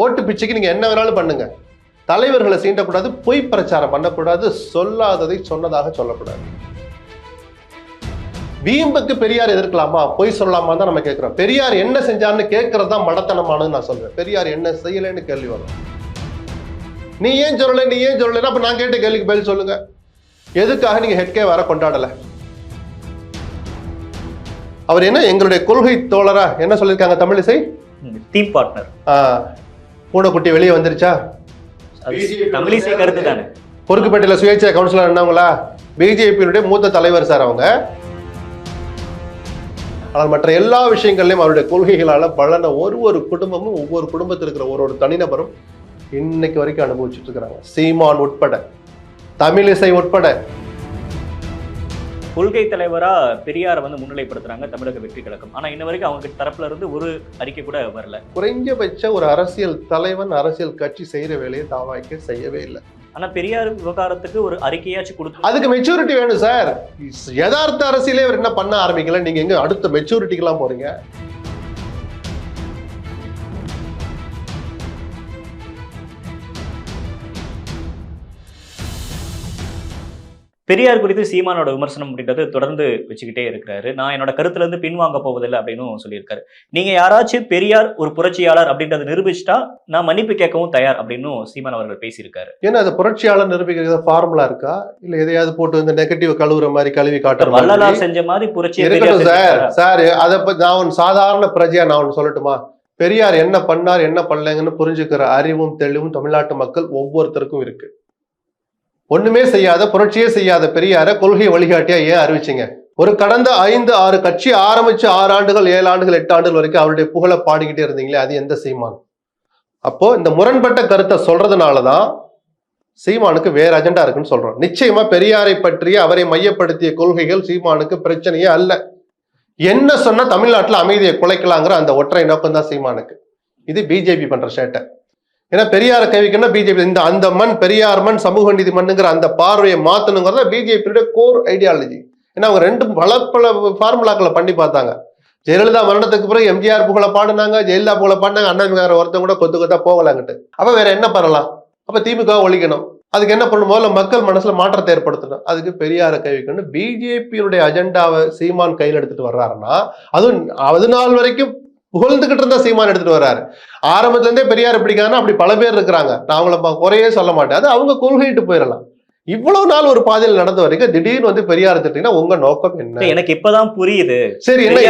ஓட்டு பிச்சைக்கு நீங்க என்ன வேணாலும் பண்ணுங்க. தலைவர்களை சீண்டக்கூடாது பொய் பிரச்சாரம் பண்ணக்கூடாது சொல்லாததை சொன்னதாக சொல்லக்கூடாது. வீம்புக்கு பெரியார் எதிர்க்கலாமா? பொய் சொல்லலாமா தான் நம்ம கேட்கிறோம். பெரியார் என்ன செஞ்சார்னு கேட்கறது தான் மடத்தனமானது நான் சொல்றேன். பெரியார் என்ன செய்யலைன்னு கேள்வி வரும். நீ ஏன் சொல்லல? நீ ஏன் சொல்லல அப்ப நான் கேட்ட கேள்விக்கு பதில் சொல்லுங்க. எதுக்காக நீங்க ஹெட்கே வர கொண்டாடல? அவர் என்ன எங்களுடைய கொள்கை தோழரா? என்ன சொல்லியிருக்காங்க தமிழிசை? Team partner. பூனைக்குட்டி வெளியே வந்துருச்சா? தமிழிசை கருத்து தானே பொறுக்குப்பேட்டையில சுயேட்சை கவுன்சிலர் என்னவங்களா பிஜேபியினுடைய மூத்த தலைவர் சார் அவங்க. ஆனால் மற்ற எல்லா விஷயங்கள்லையும் அவருடைய கொள்கைகளால பலன ஒரு ஒரு குடும்பமும் ஒவ்வொரு குடும்பத்தில் இருக்கிற ஒரு ஒரு தனிநபரும் இன்னைக்கு வரைக்கும் அனுபவிச்சுட்டு இருக்கிறாங்க. சீமான் உட்பட தமிழிசை உட்பட கொள்கை தலைவரா பெரியாரை வந்து முன்னிலைப்படுத்துறாங்க தமிழக வெற்றி கழகம். ஆனா இன்ன வரைக்கும் அவங்க தரப்புல இருந்து ஒரு அறிக்கை கூட வரல. குறைஞ்சபட்ச ஒரு அரசியல் தலைவன் அரசியல் கட்சி செய்யற வேலையை தாவாய்க்க செய்யவே இல்லை. ஆனா பெரியார் விவகாரத்துக்கு ஒரு அறிக்கையாச்சும் கொடுத்து அதுக்கு மெச்சூரிட்டி வேணும் சார் யதார்த்த அரசியலே அவர் என்ன பண்ண ஆரம்பிக்கல? நீங்க எங்க அடுத்த மெச்சூரிட்டிக்கெல்லாம் போறீங்க? பெரியார் குறித்து சீமானோட விமர்சனம் அப்படின்றது தொடர்ந்து வச்சுக்கிட்டே இருக்கிறாரு. நான் என்னோட கருத்துல இருந்து பின்வாங்க போவதில்லை அப்படின்னு சொல்லியிருக்காரு. நீங்க யாராச்சும் பெரியார் ஒரு புரட்சியாளர் அப்படின்றத நிரூபிச்சிட்டா நான் மன்னிப்பு கேட்கவும் தயார் அப்படின்னு சீமான் அவர்கள் பேசியிருக்காரு. ஏன்னா அது புரட்சியாளர் நிரூபிக்கிறது ஃபார்முலா இருக்கா? இல்ல எதையாவது போட்டு இந்த நெகட்டிவ் கழுவுற மாதிரி கழுவி காட்டுற வள்ளலார் செஞ்ச மாதிரி புரட்சி இருக்கட்டும் சார் சார் அதை நான் ஒன்று சாதாரண பிரஜையா நான் ஒன்று சொல்லட்டுமா? பெரியார் என்ன பண்ணார் என்ன பண்ணலைங்கன்னு புரிஞ்சுக்கிற அறிவும் தெளிவும் தமிழ்நாட்டு மக்கள் ஒவ்வொருத்தருக்கும் இருக்கு. ஒண்ணுமே செய்யாத புரட்சியே செய்யாத பெரியார கொள்கை வழிகாட்டியா ஏன் அறிவிச்சிங்க? ஒரு கடந்த ஐந்து ஆறு கட்சி ஆரம்பிச்சு ஆறு ஆண்டுகள் ஏழு ஆண்டுகள் எட்டு ஆண்டுகள் வரைக்கும் அவருடைய புகழை பாடிக்கிட்டே இருந்தீங்களே அது எந்த சீமான்? அப்போ இந்த முரண்பட்ட கருத்தை சொல்றதுனாலதான் சீமானுக்கு வேற அஜெண்டா இருக்குன்னு சொல்றோம். நிச்சயமா பெரியாரை பற்றிய அவரை மையப்படுத்திய கொள்கைகள் சீமானுக்கு பிரச்சனையே அல்ல. என்ன சொன்னா தமிழ்நாட்டுல அமைதியை குலைக்கலாங்கிற அந்த ஒற்றை நோக்கம் தான் சீமானுக்கு. இது பிஜேபி பண்ற சேட்டை. ஏன்னா பெரியாரை கைவிக்கணும்னா பிஜேபி இந்த அந்த மண் பெரியார் மண் சமூக நீதி மண்ணுங்கிற அந்த பார்வையை மாத்தணுங்கிறத பிஜேபியுடைய கோர் ஐடியாலஜி ஏன்னா அவங்க ரெண்டு பல பல ஃபார்முலாக்களை பண்ணி பார்த்தாங்க. ஜெயலலிதா மரணத்துக்கு பிறகு எம்ஜிஆர் புகழ பாடினாங்க ஜெயலலிதா புகழை பாடினாங்க அண்ணாமிகார ஒருத்தன் கூட கொத்து கொத்தா போகலாங்கிட்டு அப்போ வேற என்ன பண்ணலாம்? அப்போ திமுக ஒழிக்கணும். அதுக்கு என்ன பண்ணணும்? முதல்ல மக்கள் மனசுல மாற்றத்தை ஏற்படுத்தணும். அதுக்கு பெரியாரை கவிக்கணும் பிஜேபியினுடைய பிஜேபியுடைய அஜெண்டாவை சீமான் கையில் எடுத்துட்டு வர்றாருன்னா அதுவும் அது நாள் வரைக்கும் புகழ்ந்துகிட்டு இருந்த சீமான் எடுத்துட்டு வர்றாரு. ஆரம்பத்துல இருந்தே பெரியார் பிடிக்காதுன்னா அப்படி பல பேர் இருக்கிறாங்க. நான் அவங்கள குறையே சொல்ல மாட்டேன். அது அவங்க கொள்கைட்டு போயிடலாம் இவ்வளவு நாள் ஒரு பாதையில் நடந்த வரைக்கும் திடீர்னு வந்து பெரியார் திட்டீங்கன்னா உங்க நோக்கம் என்ன? எனக்கு இப்பதான் புரியுது. சரி என்ன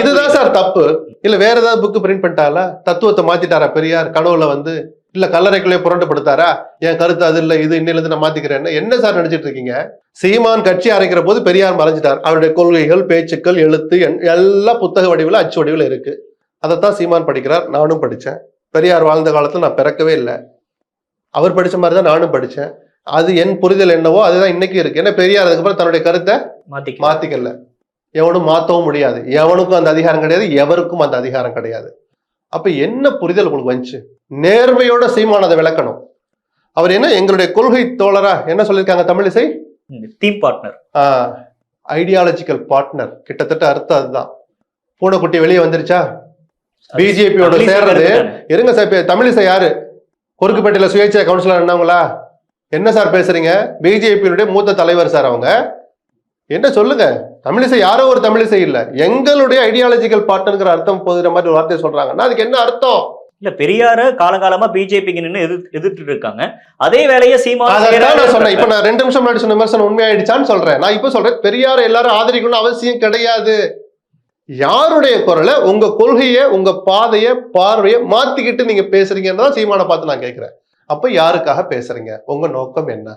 இதுதான். சார் தப்பு. இல்ல வேற ஏதாவது புக் பிரிண்ட் பண்ணிட்டாரா? தத்துவத்தை மாத்திட்டாரா பெரியார்? கனவுல வந்து இல்ல கல்லறைக்குள்ளே புரண்டப்படுத்தாரா என் கருத்து அது இல்ல இது இன்னில இருந்து நான் மாத்திக்கிறேன் என்ன சார் நினைச்சிட்டு இருக்கீங்க? சீமான் கட்சி அரைக்கிற போது பெரியார் மறைஞ்சிட்டார். அவருடைய கொள்கைகள் பேச்சுக்கள் எழுத்து எல்லா புத்தக வடிவில் அச்சு வடிவில் இருக்கு. அதைத்தான் சீமான் படிக்கிறார் நானும் படிச்சேன். பெரியார் வாழ்ந்த காலத்துல நான் பிறக்கவே இல்லை. அவர் படிச்ச மாதிரி தான் நானும் படிச்சேன். அது என் புரிதல் என்னவோ அதுதான் இன்னைக்கு இருக்கு. ஏன்னா பெரியார் அதுக்கப்புறம் தன்னுடைய கருத்தை மாத்திக்க மாத்திக்கல. எவனும் மாத்தவும் முடியாது. எவனுக்கும் அந்த அதிகாரம் கிடையாது எவருக்கும் அந்த அதிகாரம் கிடையாது. அப்ப என்ன புரிதல் உங்களுக்கு வந்துச்சு? நேர்மையோட சீமான் அதை விளக்கணும். அவர் என்ன எங்களுடைய கொள்கை தோழரா? என்ன சொல்லியிருக்காங்க Tamilisai team partner ideological partner கிட்டத்தட்ட அர்த்தம் அதுதான். பூனைக்குட்டி வெளியே வந்துருச்சா? பிஜேபியோட சேர்றது. இருங்க சார் தமிழிசை யாரு? குறுக்குப்பேட்டையில சுயேட்சை கவுன்சிலர் என்னவங்களா என்ன சார் பேசுறீங்க? பிஜேபியினுடைய மூத்த தலைவர் சார் அவங்க. என்ன சொல்லுங்க? தமிழிசை யாரோ ஒரு தமிழிசை இல்ல. எங்களுடைய ஐடியாலஜிக்கல் பார்ட்னர்ங்கிற அர்த்தம் போதுற மாதிரி ஒரு வார்த்தை சொல்றாங்கன்னா அதுக்கு என்ன அர்த்தம்? இல்ல பெரியார காலகாலமா பிஜேபிக்கு நின்று எதிர்த்து எதிர்த்துட்டு இருக்காங்க அதே வேலையை அதான் நான் செய்யறாரு. இப்ப நான் ரெண்டு நிமிஷம் முன்னாடி சொன்ன விமர்சனம் உண்மையாயிடுச்சான்னு சொல்றேன். நான் இப்ப சொல்றேன் பெரியார் எல்லாரும் ஆதரிக்கணும்னு அவசியம் கிடையாது. யாருடைய குரலை உங்க கொள்கையை உங்க பாதைய பார்வையை மாத்திக்கிட்டு நீங்க பேசுறீங்கன்னு தான் சீமானை பார்த்து நான் கேட்கிறேன். அப்ப யாருக்காக பேசுறீங்க? உங்க நோக்கம் என்ன?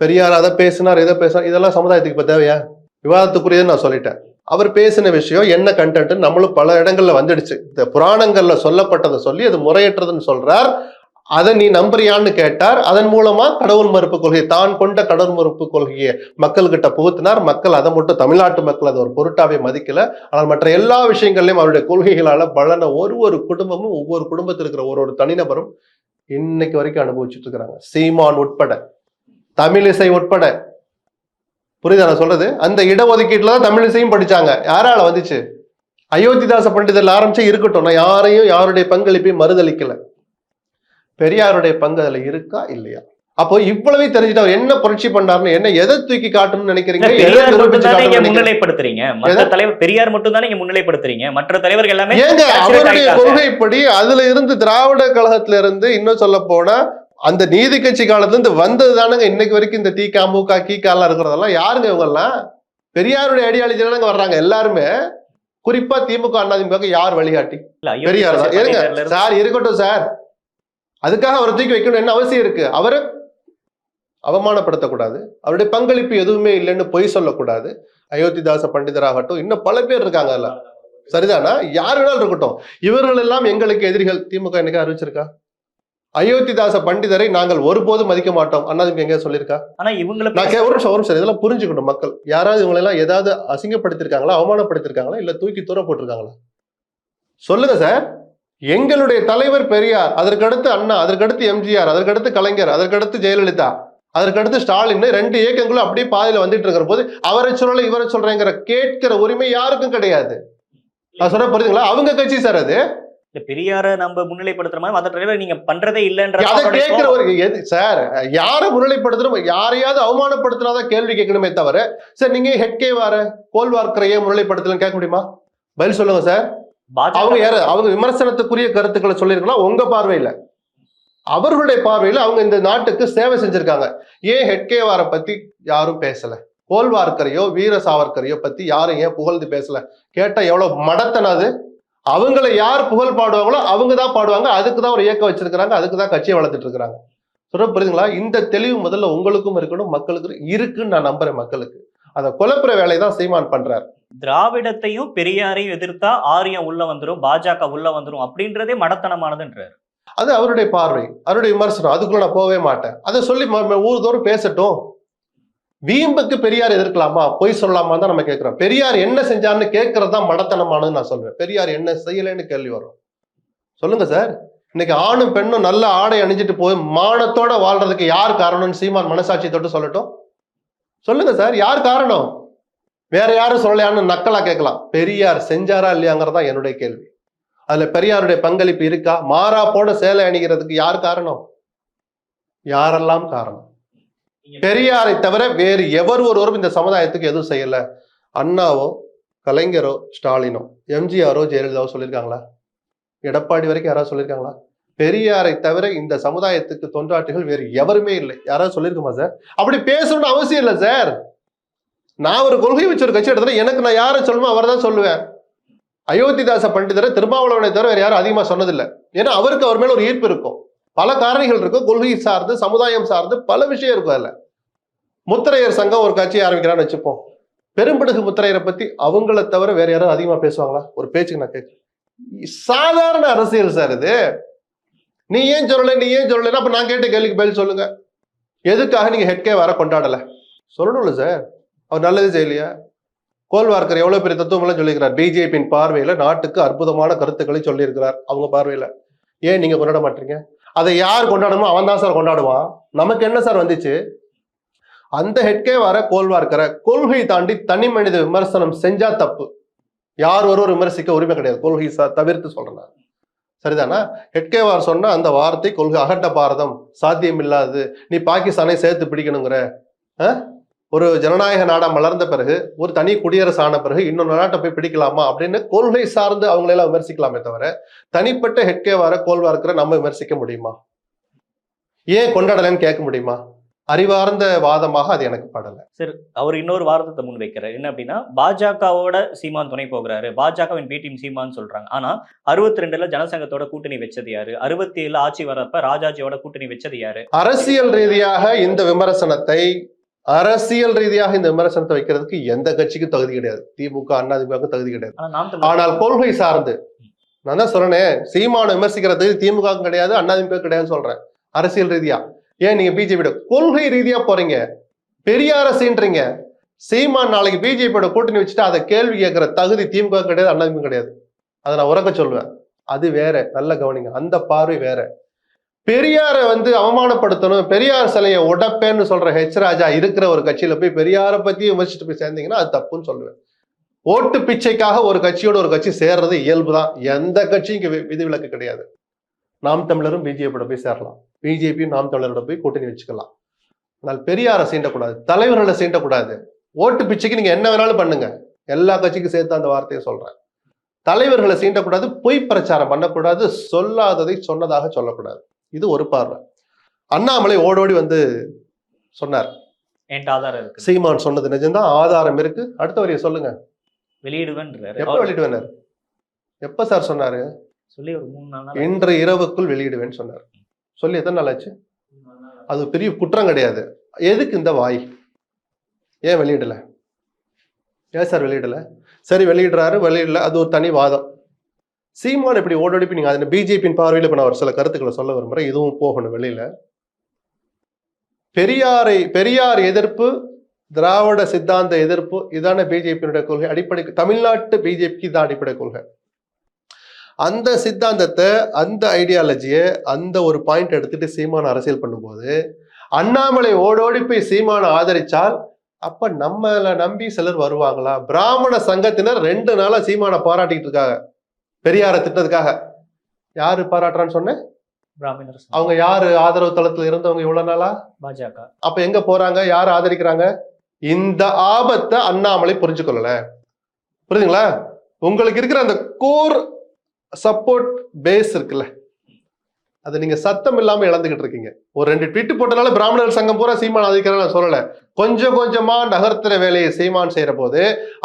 பெரியார் அதை பேசினார் இதை பேசினார் இதெல்லாம் சமுதாயத்துக்கு இப்ப தேவையா? விவாதத்துக்குரியதுன்னு நான் சொல்லிட்டேன். அவர் பேசின விஷயம் என்ன கண்டென்ட் நம்மளும் பல இடங்கள்ல வந்துடுச்சு. இந்த புராணங்கள்ல சொல்லப்பட்டதை சொல்லி அது முறையற்றதுன்னு சொல்றார். அதை நீ நம்புறியான்னு கேட்டார். அதன் மூலமா கடவுள் மறுப்பு கொள்கை தான் கொண்ட கடவுள் மறுப்பு கொள்கையை மக்கள்கிட்ட புகுத்தினார். மக்கள் அதை மட்டும் தமிழ்நாட்டு மக்கள் அதை ஒரு பொருட்டாவே மதிக்கல. ஆனால் மற்ற எல்லா விஷயங்கள்லையும் அவருடைய கொள்கைகளால பலன ஒரு ஒரு குடும்பமும் ஒவ்வொரு குடும்பத்தில் இருக்கிற ஒரு ஒரு தனிநபரும் இன்னைக்கு வரைக்கும் அனுபவிச்சுட்டு இருக்கிறாங்க. சீமான் உட்பட தமிழிசை உட்பட புரியுதா நான் சொல்றது? அந்த இடஒதுக்கீட்டுல தான் தமிழிசையும் படிச்சாங்க. யாரால வந்துச்சு? அயோத்திதாச பண்டிதர்ல ஆரம்பிச்சு இருக்கட்டும். நான் யாரையும் யாருடைய பங்களிப்பையும் மறுதளிக்கல. பெரியாருடைய பங்கு அதுல இருக்கா? இல்லையா? அப்போ இவ்வளவு தெரிஞ்சுட்டு அவர் என்ன புரட்சி பண்ணாருன்னு என்ன எதை தூக்கி காட்டணும்னு நினைக்கிறீங்க? முன்னிலைப்படுத்துறீங்க. மற்ற தலைவர் பெரியார் மட்டும் தானே இங்க முன்னிலைப்படுத்துறீங்க. மற்ற தலைவர்கள் எல்லாமே ஏங்க அவருடைய. கொள்கைப்படி அதுல இருந்து திராவிட கழகத்துல இருந்து இன்னும் சொல்ல போனா அந்த நீதி கட்சி காலத்துல இருந்து வந்தது தானங்க. இன்னைக்கு வரைக்கும் இந்த தீகா மூகா கீகா எல்லாம் இருக்கிறதெல்லாம் யாருங்க இவங்க எல்லாம் பெரியாருடைய ஐடியாலஜி தானங்க வர்றாங்க எல்லாருமே. குறிப்பா திமுக அதிமுக யார் வழிகாட்டி? பெரியார் தான். சார் இருக்கட்டும் சார். அதுக்காக அவரை தூக்கி வைக்கணும் என்ன அவசியம் இருக்கு? அவரை அவமானப்படுத்தக்கூடாது. அவருடைய பங்களிப்பு எதுவுமே இல்லைன்னு பொய் சொல்லக்கூடாது. அயோத்திதாச பண்டிதராகட்டும் இன்னும் பல பேர் இருக்காங்க அதுல. சரிதானா? யார் வேணாலும் இருக்கட்டும். இவர்கள் எல்லாம் எங்களுக்கு எதிரிகள். திமுக என்னைக்கா அறிவிச்சிருக்கா? அயோத்திதாச பண்டிதரை நாங்கள் ஒருபோதும் மதிக்க மாட்டோம். அண்ணாதிமுக எங்க சொல்லியிருக்கா? ஆனா இவங்களை நான் ஒரு நிமிஷம் ஒரு நிமிஷம். இதெல்லாம் புரிஞ்சுக்கணும் மக்கள். யாராவது இவங்களை எல்லாம் ஏதாவது அசிங்கப்படுத்திருக்காங்களா அவமானப்படுத்திருக்காங்களா இல்ல தூக்கி தூர போட்டிருக்காங்களா? சொல்லுங்க சார். எங்களுடைய தலைவர் பெரியார் அதற்கடுத்து அண்ணா அதற்கடுத்து எம்ஜிஆர் அதற்கடுத்து கலைஞர் அதற்கடுத்து ஜெயலலிதா அதற்கடுத்து ஸ்டாலின் ரெண்டு இயக்கங்களும் அப்படியே பாதையில வந்துட்டு இருக்கிற போது அவரை சொல்லல இவரை சொல்றேங்கிற கேட்கிற உரிமை யாருக்கும் கிடையாது. நான் சொன்ன புரியுதுங்களா அவங்க கட்சி சார் அது. இல்ல, பெரியார நம்ம முன்னிலைப்படுத்துற மாதிரி மற்ற தலைவர் நீங்க பண்றதே இல்லன்ற அதை கேட்கிற ஒரு எது? சார் யாரை முன்னிலைப்படுத்தணும்? யாரையாவது அவமானப்படுத்தினாதான் கேள்வி கேட்கணுமே தவிர சார் நீங்க ஹெட்கே வார கோல்வார்க்கரையே முன்னிலைப்படுத்தலன்னு கேட்க முடியுமா? பதில் சொல்லுங்க சார். அவங்க யாரு? அவங்க விமர்சனத்துக்குரிய கருத்துக்களை சொல்லியிருக்கலாம் உங்க பார்வையில. அவர்களுடைய பார்வையில அவங்க இந்த நாட்டுக்கு சேவை செஞ்சிருக்காங்க. ஏன் ஹெட்கே வார பத்தி யாரும் பேசல? கோல்வார்க்கரையோ வீர சாவர்க்கரையோ பத்தி யாரும் ஏன் புகழ்ந்து பேசல? கேட்டா எவ்வளவு மடத்தனம் அது? அவங்கள யார் புகழ் பாடுவாங்களோ அவங்க தான் பாடுவாங்க. அதுக்கு தான் ஒரு இயக்கம் வச்சிருக்கிறாங்க. அதுக்கு தான் கட்சியை வளர்த்துட்டு இருக்கிறாங்க சொல்ல புரியுதுங்களா? இந்த தெளிவு முதல்ல உங்களுக்கும் இருக்கணும் மக்களுக்கு இருக்குன்னு நான் நம்புறேன் மக்களுக்கு. அதை குழப்புற வேலையை தான் சீமான் பண்றாரு. திராவிடத்தையும் பெரியாரையும் எதிர்த்தா ஆரியம் உள்ள வந்துரும் பாஜக உள்ள வந்துரும் அப்படின்றதே மடத்தனமானதுன்றாரு. அது அவருடைய பார்வை அவருடைய விமர்சனம். அதுக்குள்ள நான் போகவே மாட்டேன். அதை சொல்லி ம- ம- ஊர்தோறும் பேசட்டும். வீம்புக்கு பெரியார் எதிர்க்கலாமா? பொய் சொல்லலாமா தான் நம்ம கேட்கிறோம். பெரியார் என்ன செஞ்சார்னு கேட்கறது தான் மடத்தனமானது நான் சொல்வேன் பெரியார் என்ன செய்யலைன்னு கேள்வி வரும். சொல்லுங்க சார். இன்னைக்கு ஆணும் பெண்ணும் நல்ல ஆடை அணிஞ்சிட்டு போய் மானத்தோட வாழ்றதுக்கு யார் காரணம்னு சீமான் மனசாட்சி தொட்டு சொல்லட்டும்? சொல்லுங்க சார். யார் காரணம்? வேற யாரும் சொல்லலையான்னு நக்கலா கேட்கலாம். பெரியார் செஞ்சாரா இல்லையாங்கிறதா என்னுடைய கேள்வி. அதுல பெரியாருடைய பங்களிப்பு இருக்கா? மாறா போட சேலை அணிகிறதுக்கு யார் காரணம்? யாரெல்லாம் காரணம்? பெரியாரை தவிர வேறு எவர் ஒருவரும் இந்த சமுதாயத்துக்கு எதுவும் செய்யல. அண்ணாவோ கலைஞரோ ஸ்டாலினோ எம்ஜிஆரோ ஜெயலலிதாவோ சொல்லியிருக்காங்களா? எடப்பாடி வரைக்கும் யாராவது சொல்லியிருக்காங்களா? பெரியாரை தவிர இந்த சமுதாயத்துக்கு தொண்டாட்டிகள் வேறு எவருமே இல்லை. யாராவது சொல்லியிருக்குமா சார்? அப்படி பேசணும்னு அவசியம் இல்லை சார். நான் ஒரு கொள்கை வச்சு ஒரு கட்சி எடுத்தா எனக்கு நான் யாரை சொல்லணுமோ அவர் தான் சொல்லுவேன். அயோத்திதாச பண்டிதரை திருமாவளவனை தவிர வேறு யாரும் அதிகமாக சொன்னதில்லை. ஏன்னா அவருக்கு அவர் மேலே ஒரு ஈர்ப்பு இருக்கும். பல காரணிகள் இருக்கும் கொள்கை சார்ந்து சமுதாயம் சார்ந்து பல விஷயம் இருக்கும் அதில். முத்திரையர் சங்கம் ஒரு கட்சி ஆரம்பிக்கிறான்னு வச்சுப்போம். பெரும்படுகு முத்திரையரை பத்தி அவங்கள தவிர வேற யாரும் அதிகமா பேசுவாங்களா? ஒரு பேச்சுக்கு நான் கேட்க சாதாரண அரசியல் சார் இது. நீ ஏன் சொல்லல நீ ஏன் சொல்லல அப்ப நான் கேட்ட கேள்விக்கு பதில் சொல்லுங்க. எதுக்காக நீங்க ஹெட்கே வர கொண்டாடல? சொல்லணும்ல சார் அவர் நல்லது செய்யலையா? கோல்வார்க்கர் எவ்வளவு பெரிய தத்துவம் எல்லாம் சொல்லியிருக்கிறார். பிஜேபியின் பார்வையில நாட்டுக்கு அற்புதமான கருத்துக்களை சொல்லியிருக்கிறார் அவங்க பார்வையில. ஏன் நீங்க கொண்டாட மாட்டீங்க? அதை யார் கொண்டாடணுமோ அவன் தான் சார் கொண்டாடுவான். நமக்கு என்ன சார் வந்துச்சு? அந்த ஹெட்கே வர இருக்கிற கொள்கை தாண்டி தனி மனித விமர்சனம் செஞ்சா தப்பு. யார் ஒருவர் விமர்சிக்க உரிமை கிடையாது. கொள்கை தவிர்த்து சொல்றேன் நான். சரிதானா? ஹெட்கேவார் சொன்ன அந்த வார்த்தை கொள்கை அகட்ட பாரதம் சாத்தியம் இல்லாதது நீ பாகிஸ்தானை சேர்த்து பிடிக்கணுங்கிற ஆ? ஒரு ஜனநாயக நாடா மலர்ந்த பிறகு ஒரு தனி குடியரசு ஆன பிறகு இன்னொரு நாட்டை போய் பிடிக்கலாமா அப்படின்னு கொள்கை சார்ந்து அவங்களெல்லாம் விமர்சிக்கலாமே தவிர தனிப்பட்ட ஹெட்கேவார கோல்வார்க்கரை நம்ம விமர்சிக்க முடியுமா? ஏன் கொண்டாடலைன்னு கேட்க முடியுமா? அறிவார்ந்த வாதமாக அது எனக்கு படல. அவர் இன்னொரு வார்த்தை முன் வைக்கிறார். என்ன அப்படின்னா பாஜகவோட சீமான் துணை போகிறாரு. பாஜகவின் பி டீம் சீமான் சொல்றாங்க. ஆனா அறுபத்தி ரெண்டுல ஜனசங்கத்தோட கூட்டணி வச்சது யாரு? அறுபத்தி ஏழுல ஆட்சி வரப்ப ராஜாஜியோட கூட்டணி வச்சது யாரு? அரசியல் ரீதியாக இந்த விமர்சனத்தை அரசியல் ரீதியாக இந்த விமர்சனத்தை வைக்கிறதுக்கு எந்த கட்சிக்கும் தகுதி கிடையாது. திமுக அண்ணா திமுக தகுதி கிடையாது. ஆனால் கொள்கை சார்ந்து நான் தான் சொல்றேனே சீமான விமர்சிக்கிறது திமுக கிடையாது அண்ணா திமுக கிடையாதுன்னு சொல்றேன். அரசியல் ரீதியா. ஏன் நீங்க பிஜேபியோட கொள்கை ரீதியா போறீங்க? பெரிய அரசுன்றீங்க சீமான் நாளைக்கு பிஜேபியோட கூட்டணி வச்சுட்டு அதை கேள்வி கேட்கிற தகுதி திமுக கிடையாது அண்ணா திமுக கிடையாது. அதை நான் உறக்க சொல்லுவேன் அது வேற நல்ல கவனிங்க. அந்த பார்வை வேற. பெரியாரை வந்து அவமானப்படுத்தணும் பெரியார் சிலையை உடப்பேன்னு சொல்ற ஹெச் ராஜா இருக்கிற ஒரு கட்சியில போய் பெரியாரை பத்தி விமர்சிச்சுட்டு போய் சேர்ந்தீங்கன்னா அது தப்புன்னு சொல்லுவேன். ஓட்டு பிச்சைக்காக ஒரு கட்சியோட ஒரு கட்சி சேர்றது இயல்பு தான் எந்த கட்சியும் வி- விதிவிலக்கு கிடையாது. நாம் தமிழரும் பிஜேபியோட போய் சேரலாம். பிஜேபியும் நாம் தமிழரோட போய் கூட்டணி வச்சுக்கலாம். ஆனால் பெரியாரை சீண்டக்கூடாது தலைவர்களை சீண்டக்கூடாது. ஓட்டு பிச்சைக்கு நீங்க என்ன வேணாலும் பண்ணுங்க. எல்லா கட்சிக்கும் சேர்த்து அந்த வார்த்தையை சொல்றேன். தலைவர்களை சீண்டக்கூடாது பொய் பிரச்சாரம் பண்ணக்கூடாது சொல்லாததை சொன்னதாக சொல்லக்கூடாது. இது ஒரு பார்வை. அண்ணாமலை ஓடோடி வந்து சொன்னார். என்கிட்ட ஆதாரம் இருக்கு. சீமான் சொன்னது நிஜம்தான் ஆதாரம் இருக்கு. அடுத்த வரைய சொல்லுங்க. வெளியிடுவேன்றாரு. எப்ப அவர் வெளியிடுவேனார் எப்ப சார் சொன்னாரு? சொல்லி ஒரு மூணு நாள் இன்று இரவுக்குள் வெளியிடுவேன்னு சொன்னார். சொல்லி எத்தனை நாள் ஆச்சு? அது பெரிய குற்றம் கிடையாது. எதுக்கு இந்த வாய்? ஏன் வெளியிடல? ஏன் சார் வெளியிடல? சரி வெளியிடுறாரு வெளியிடல. அது ஒரு தனி வாதம். சீமான் இப்படி ஓடோடிப்பி நீங்க அது பிஜேபியின் பார்வையில் இப்ப நான் ஒரு சில கருத்துக்களை சொல்ல விரும்புறேன். இதுவும் போகணும் வெளியில. பெரியாரை பெரியார் எதிர்ப்பு திராவிட சித்தாந்த எதிர்ப்பு இதான பிஜேபியினுடைய கொள்கை. அடிப்படை தமிழ்நாட்டு பிஜேபிக்கு இதான் அடிப்படை கொள்கை. அந்த சித்தாந்தத்தை அந்த ஐடியாலஜியை அந்த ஒரு பாயிண்ட் எடுத்துட்டு சீமான அரசியல் பண்ணும்போது அண்ணாமலை ஓடோடி போய் சீமானை ஆதரிச்சால் அப்ப நம்மளை நம்பி சிலர் வருவாங்களா? பிராமண சங்கத்தினர் ரெண்டு நாளா சீமானை பாராட்டிட்டு இருக்காங்க. பெரியாரை திட்டதுக்காக யாரு பாராட்டுறான்னு சொன்னேன் பிராமணர் அவங்க யாரு ஆதரவு தளத்துல இருந்தவங்க இவ்வளவு நாளா? பாஜக. அப்ப எங்க போறாங்க? யார் ஆதரிக்கிறாங்க? இந்த ஆபத்தை அண்ணாமலை புரிஞ்சு கொள்ளல புரியுதுங்களா? உங்களுக்கு இருக்கிற அந்த கோர் சப்போர்ட் பேஸ் இருக்குல்ல. அது நீங்க சத்தம் இல்லாம இழந்துகிட்டு இருக்கீங்க. ஒரு ரெண்டு ட்வீட் போட்டனால பிராமணர் சங்கம் பூரா சீமான் அதிகாரம் நான் சொல்லல. கொஞ்சம் கொஞ்சமா நகர்த்துற வேலையை சீமான் செய்யற போது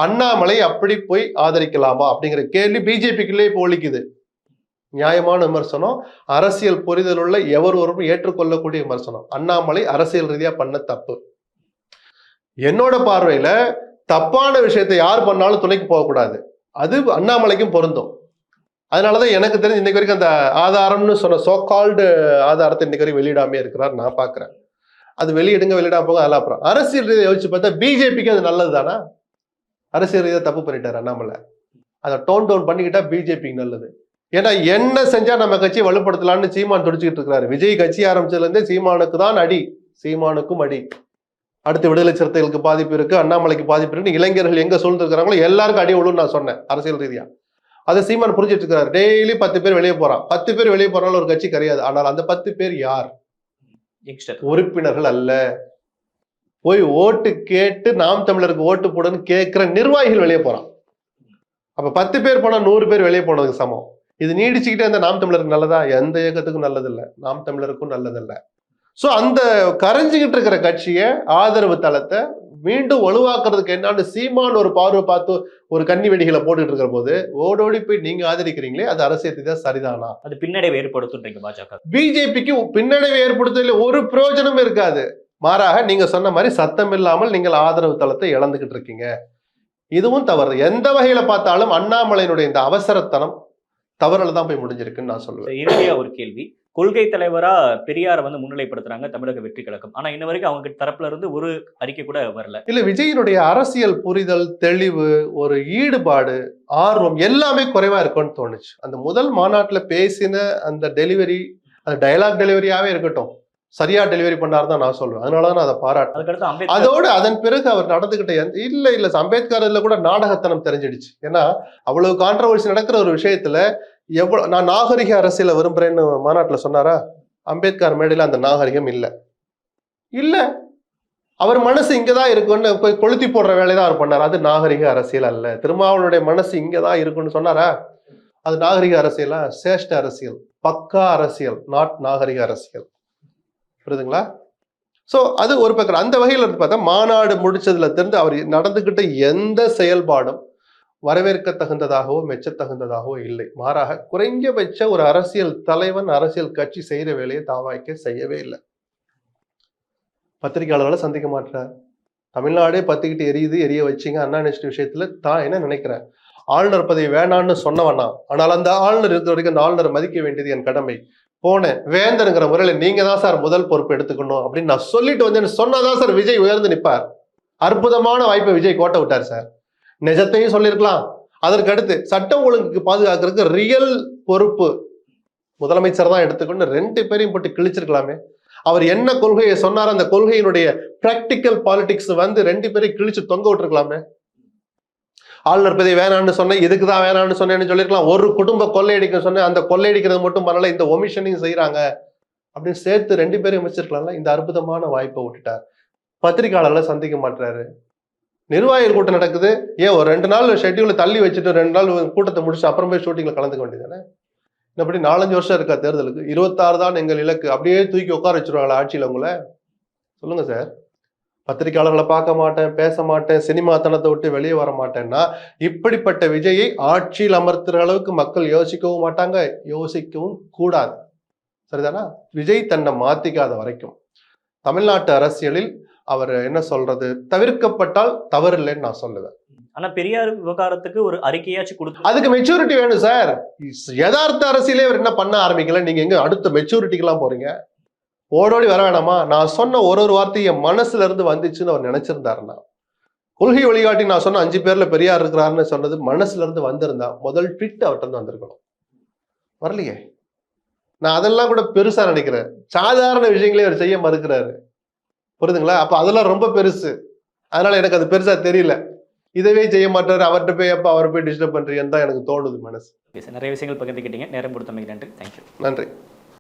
அண்ணாமலை அப்படி போய் ஆதரிக்கலாமா அப்படிங்கிற கேள்வி பிஜேபிக்குள்ளே இப்போ நியாயமான விமர்சனம் அரசியல் புரிதல் உள்ள எவர் ஒருவரும் ஏற்றுக்கொள்ளக்கூடிய விமர்சனம். அண்ணாமலை அரசியல் ரீதியா பண்ண தப்பு. என்னோட பார்வையில தப்பான விஷயத்தை யார் பண்ணாலும் துணைக்கு போகக்கூடாது. அது அண்ணாமலைக்கும் பொருந்தும். அதனால தான் எனக்கு தெரிஞ்சு இன்னைக்கு வரைக்கும் அந்த ஆதாரம்னு சொன்ன சோகால்டு ஆதாரத்தை இன்னைக்கு வரைக்கும் வெளியிடாமே இருக்கிறார் நான் பார்க்குறேன் அது வெளியிடுங்க வெளியிடாம போங்க அதெல்லாம் அப்புறம். அரசியல் ரீதியை யோசிச்சு பார்த்தா பிஜேபிக்கு அது நல்லது தானா அரசியல் ரீதியாக தப்பு பண்ணிட்டார் அண்ணாமலை. அதை டோன் டவுன் பண்ணிக்கிட்டா பிஜேபிக்கு நல்லது. ஏன்னா என்ன செஞ்சா நம்ம கட்சியை வலுப்படுத்தலாம்னு சீமான் துடிச்சுக்கிட்டு இருக்கிறாரு. விஜய் கட்சி ஆரம்பிச்சதுலேருந்தே சீமானுக்கு தான் அடி. சீமானுக்கும் அடி. அடுத்து விடுதலை சிறுத்தைகளுக்கு பாதிப்பு இருக்கு அண்ணாமலைக்கு பாதிப்பு இருக்குன்னு இளைஞர்கள் எங்க சூழ்ந்திருக்கிறாங்களோ எல்லாருக்கும் அடி விழுன்னு நான் சொன்னேன் அரசியல் ரீதியாக அதை சீமான் புரிஞ்சிட்டு இருக்காரு டெய்லி பத்து பேர் வெளியே போறான். பத்து பேர் வெளியே போறாலும் ஒரு கட்சி கிடையாது ஆனால் அந்த பத்து பேர் யார்? உறுப்பினர்கள் அல்ல. போய் ஓட்டு கேட்டு நாம் தமிழருக்கு ஓட்டு போடுன்னு கேட்கிற நிர்வாகிகள் வெளியே போறான். அப்ப பத்து பேர் போனா நூறு பேர் வெளியே போனதுக்கு சமம். இது நீடிச்சுக்கிட்டே அந்த நாம் தமிழருக்கு நல்லதா? எந்த இயக்கத்துக்கும் நல்லதில்லை. நாம் தமிழருக்கும் நல்லதில்லை. சோ அந்த கரைஞ்சுக்கிட்டு இருக்கிற கட்சியை ஆதரவு தளத்தை மீண்டும் வலுவாக்குறதுக்கு என்னன்னு சீமான் ஒரு பார்வை பார்த்து ஒரு கன்னி வெடிகளை போட்டுட்டு இருக்கிற போது ஓடோடி போய் நீங்க ஆதரிக்கிறீங்களே அது அரசியல் ரீதியா சரிதானா? அது பின்னடைவை ஏற்படுத்துன்றீங்க பாஜக. பிஜேபிக்கு பின்னடைவை ஏற்படுத்துவதில் ஒரு பிரயோஜனமும் இருக்காது. மாறாக நீங்க சொன்ன மாதிரி சத்தம் இல்லாமல் நீங்கள் ஆதரவு தளத்தை இழந்துகிட்டு இருக்கீங்க. இதுவும் தவறு. எந்த வகையில பார்த்தாலும் அண்ணாமலையினுடைய இந்த அவசரத்தனம் தவறுல தான் போய் முடிஞ்சிருக்குன்னு நான் சொல்லுவேன். இறுதியா ஒரு கேள்வி. கொள்கை தலைவரா பெரியாரை வந்து முன்னிலைப்படுத்துறாங்க தமிழக வெற்றி கழகம். ஆனா இன்ன வரைக்கும் அவங்க தரப்புல இருந்து ஒரு அறிக்கை கூட வரல. இல்ல விஜயினுடைய அரசியல் புரிதல் தெளிவு ஒரு ஈடுபாடு ஆர்வம் எல்லாமே குறைவா இருக்கும்னு தோணுச்சு. அந்த முதல் மாநாட்டுல பேசின அந்த டெலிவரி அந்த டயலாக் டெலிவரியாவே இருக்கட்டும். சரியா டெலிவரி பண்ணாரு தான் நான் சொல்லுவேன் அதனாலதான் நான் அதை பாராட்டேன் அதோடு அதன் பிறகு அவர் நடந்துகிட்ட இல்ல இல்ல அம்பேத்கர் இதுல கூட நாடகத்தனம் தெரிஞ்சிடுச்சு. ஏன்னா அவ்வளவு கான்ட்ரவர்சி நடக்கிற ஒரு விஷயத்துல எவ்வளவு நான் நாகரிக அரசியல விரும்புறேன்னு மாநாட்டுல சொன்னாரா? அம்பேத்கர் மேடையில அந்த நாகரிகம் இல்ல. இல்ல. அவர் மனசு இங்கதான் இருக்குன்னு போய் கொளுத்தி போடுற வேலையை தான் அவர் பண்ணார். அது நாகரிக அரசியல் அல்ல. திருமாவளுடைய மனசு இங்கதான் இருக்குன்னு சொன்னாரா? அது நாகரிக அரசியலா? சேஷ்ட அரசியல். பக்கா அரசியல். நாட் நாகரிக அரசியல். புரியுதுங்களா? ஸோ அது ஒரு பக்கம். அந்த வகையில் இருந்து பார்த்தா மாநாடு முடிச்சதுல இருந்து அவர் நடந்துகிட்ட எந்த செயல்பாடும் வரவேற்க தகுந்ததாகவோ மெச்சத்தகுந்ததாகவோ இல்லை. மாறாக குறைஞ்சபட்ச ஒரு அரசியல் தலைவன் அரசியல் கட்சி செய்கிற வேலையை தாவாய்க்க செய்யவே இல்லை. பத்திரிகையாளர்களை சந்திக்க மாட்டார் தமிழ்நாடே பத்திக்கிட்டு எரியுது எரிய வச்சிங்க அண்ணா யூனிவர்சிட்டி விஷயத்துல தான் என்ன நினைக்கிறேன் ஆளுநர் பதவி வேணான்னு சொன்னவனா ஆனால் அந்த ஆளுநர் இருந்த வரைக்கும் அந்த ஆளுநர் மதிக்க வேண்டியது என் கடமை. போனேன். வேந்தனுங்கிற முறையில் நீங்க தான் சார் முதல் பொறுப்பு எடுத்துக்கணும் அப்படின்னு நான் சொல்லிட்டு வந்தேன்னு சொன்னாதான் சார் விஜய் உயர்ந்து நிற்பார் அற்புதமான வாய்ப்பை விஜய் கோட்டை விட்டார் சார். நிஜத்தையும் சொல்லியிருக்கலாம். அதற்கு அடுத்து சட்டம் ஒழுங்குக்கு பாதுகாக்கிறதுக்கு ரியல் பொறுப்பு முதலமைச்சர் தான் எடுத்துக்கொண்டு ரெண்டு பேரையும் போட்டு கிழிச்சிருக்கலாமே. அவர் என்ன கொள்கையை சொன்னார் அந்த கொள்கையினுடைய பிராக்டிக்கல் பாலிடிக்ஸ் வந்து ரெண்டு பேரையும் கிழிச்சு தொங்க விட்டுருக்கலாமே. ஆளுநர் பதவி வேணான்னு சொன்னேன். இதுக்கு தான் வேணான்னு சொன்னேன்னு சொல்லியிருக்கலாம். ஒரு குடும்ப கொள்ளையடிக்க சொன்னேன். அந்த கொள்ளையடிக்கிறது மட்டும் பண்ணல இந்த ஒமிஷனையும் செய்கிறாங்க அப்படின்னு சேர்த்து ரெண்டு பேரும் வச்சிருக்கலாம்ல இந்த அற்புதமான வாய்ப்பை விட்டுட்டார். பத்திரிகையாளர்களை சந்திக்க மாட்டுறாரு நிர்வாகிகள் கூட்டம் நடக்குது. ஏன் ஒரு ரெண்டு நாள் ஷெட்யூலை தள்ளி வச்சுட்டு ரெண்டு நாள் கூட்டத்தை முடிச்சு அப்புறம் போய் ஷூட்டிங்கில் கலந்துக்க வேண்டியதானே இப்படி நாலஞ்சு வருஷம் இருக்கா தேர்தலுக்கு. இருபத்தாறு தான் எங்கள் இலக்கு. அப்படியே தூக்கி உட்கார வச்சிருவாங்களா ஆட்சியில் உங்களை? சொல்லுங்கள் சார் பத்திரிகையாளர்களை பார்க்க மாட்டேன் பேச மாட்டேன் சினிமா தனத்தை விட்டு வெளியே வர மாட்டேன்னா இப்படிப்பட்ட விஜயை ஆட்சியில் அமர்த்துற அளவுக்கு மக்கள் யோசிக்கவும் மாட்டாங்க யோசிக்கவும் கூடாது. சரிதானா? விஜய் தன்னை மாத்திக்காத வரைக்கும். தமிழ்நாட்டு அரசியலில் அவர் என்ன சொல்றது? தவிர்க்கப்பட்டால் தவறில்லைன்னு நான் சொல்லுவேன். ஆனா பெரியார் விவகாரத்துக்கு ஒரு அறிக்கையாச்சும் கொடுத்து அதுக்கு மெச்சூரிட்டி வேணும் சார் யதார்த்த அரசியலே அவர் என்ன பண்ண ஆரம்பிக்கல? நீங்க எங்க அடுத்த மெச்சூரிட்டிக்கெல்லாம் போறீங்க? ஓடோடி வர வேணாமா? நான் சொன்ன ஒரு ஒரு வார்த்தை என் மனசுல இருந்து வந்துச்சுன்னு அவர் நினைச்சிருந்தாருன்னா கொள்கை வழிகாட்டி நான் சொன்ன அஞ்சு பேர்ல பெரியார் இருக்கிறாருன்னு சொன்னது மனசுல இருந்து வந்திருந்தா முதல் ட்விட் அவர்கிட்ட இருந்து வந்திருக்கணும். வரலையே. நான் அதெல்லாம் கூட பெருசா நினைக்கிறேன். சாதாரண விஷயங்களே அவர் செய்ய மறுக்கிறாரு. புரியுதுங்களா? அப்ப அதெல்லாம் ரொம்ப பெருசு. அதனால எனக்கு அது பெருசா தெரியல. இதவே செய்ய மாட்டாரு. அவர்கிட்ட போய் அப்ப அவரை போய் டிஸ்டர்ப் பண்றீங்கன்னு தான் எனக்கு தோணுது மனசு. நிறைய விஷயங்கள் பகிர்ந்துக்கிட்டீங்க. நேரம் கொடுத்தமைக்கு நன்றி. தேங்க்யூ நன்றி.